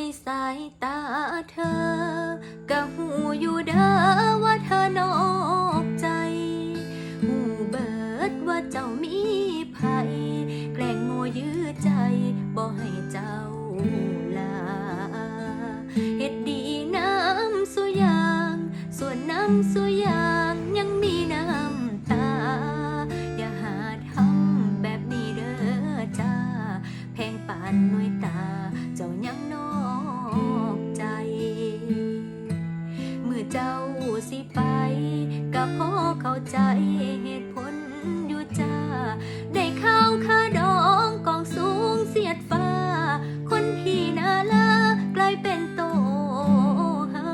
ในสายตาเธอก็หูอยู่เด้อว่าเธอนอกใจ หูเบิดว่าเจ้ามีภัยแกล้งโง่ยื้อใจบ่ให้เจ้าลาเฮ็ดดีน้ำสุยาง ส่วนน้ำสุยางยังมีน้ำตา อย่าหาทำแบบนี้เด้อจ้า แพงปาน เจ้าสิไปก็พอเข้าใจเหตุผลอยู่จ้า ได้ข้าวค่าดองกองสูงเสียดฟ้า คนที่น่าลากลายเป็นโตเฮา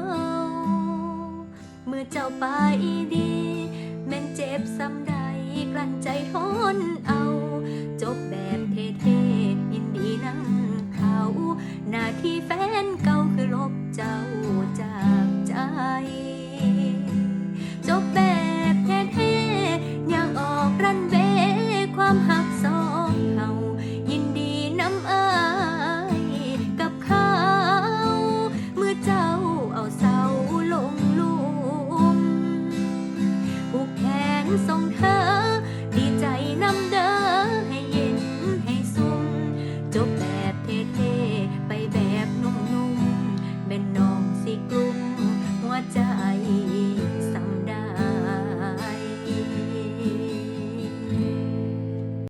เมื่อเจ้าไปดีแม่นเจ็บซ้ำใดกลั้นใจทนเอา จบแบบเท่ๆยินดีนั่งเขาหน้าที่แฟนเก่าคือลบเจ้า รันเวความหักสองเฮายินดีน้ำเอ้ยกับเขา เมื่อเจ้าเอาเสาลงลุมผูกแขนส่งเธอ ดีใจน้ำเด้อให้เย็นให้สุ่มจบแล้ว